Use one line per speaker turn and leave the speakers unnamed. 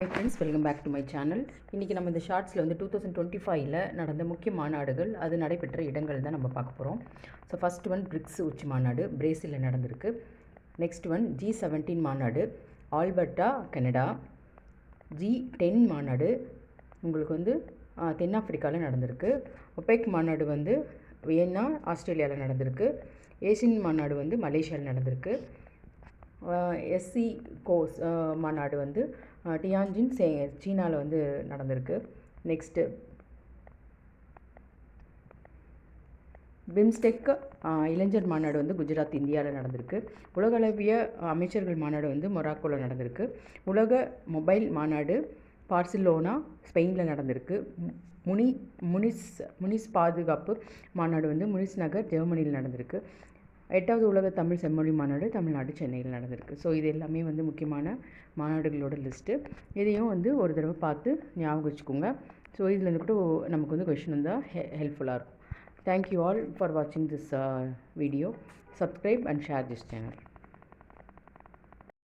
Hi friends welcome back to my channel இன்றைக்கி நம்ம இந்த ஷார்ட்ஸில் வந்து டூ தௌசண்ட் டுவெண்ட்டி ஃபைவ்ல நடந்த முக்கிய மாநாடுகள் அது நடைபெற்ற இடங்கள் தான் நம்ம பார்க்க போகிறோம் ஸோ ஃபஸ்ட் ஒன் பிரிக்ஸ் உச்சி மாநாடு பிரேசிலில் நடந்திருக்கு. நெக்ஸ்ட் ஒன் ஜி செவன்டீன் மாநாடு ஆல்பர்ட்டா கனடா. ஜி டென் மாநாடு உங்களுக்கு வந்து தென்னாப்பிரிக்காவில் நடந்திருக்கு. ஒபெக் மாநாடு வந்து வியன்னா ஆஸ்திரேலியாவில் நடந்திருக்கு. ஏசியன் மாநாடு வந்து மலேசியாவில் நடந்திருக்கு. எஸ்சி கோஸ் மாநாடு வந்து டியான்ஜின் சே சீனாவில் வந்து நடந்திருக்கு. நெக்ஸ்ட்டு. பிம்ஸ்டெக் இளைஞர் மாநாடு வந்து குஜராத் இந்தியாவில் நடந்திருக்கு. உலகளவிய அமைச்சர்கள் மாநாடு வந்து மொராக்கோவில் நடந்திருக்கு. உலக மொபைல் மாநாடு பார்சிலோனா ஸ்பெயினில் நடந்திருக்கு. முனி முனிஸ் முனிஸ் பாதுகாப்பு மாநாடு வந்து முனிஸ் நகர் ஜெர்மனியில் நடந்திருக்கு. எட்டாவது உலக தமிழ் செம்மொழி மாநாடு தமிழ்நாடு சென்னையில் நடந்திருக்கு. ஸோ இது எல்லாமே வந்து முக்கியமான மாநாடுகளோட லிஸ்ட்டு இதையும் வந்து ஒரு தடவை பார்த்து ஞாபகம் வச்சுக்கோங்க. ஸோ இதில் கூட நமக்கு வந்து கொஷின் வந்தால் ஹெ ஹெல்ப்ஃபுல்லாக இருக்கும். தேங்க்யூ ஆல் ஃபார் வாட்சிங் this video subscribe and share this channel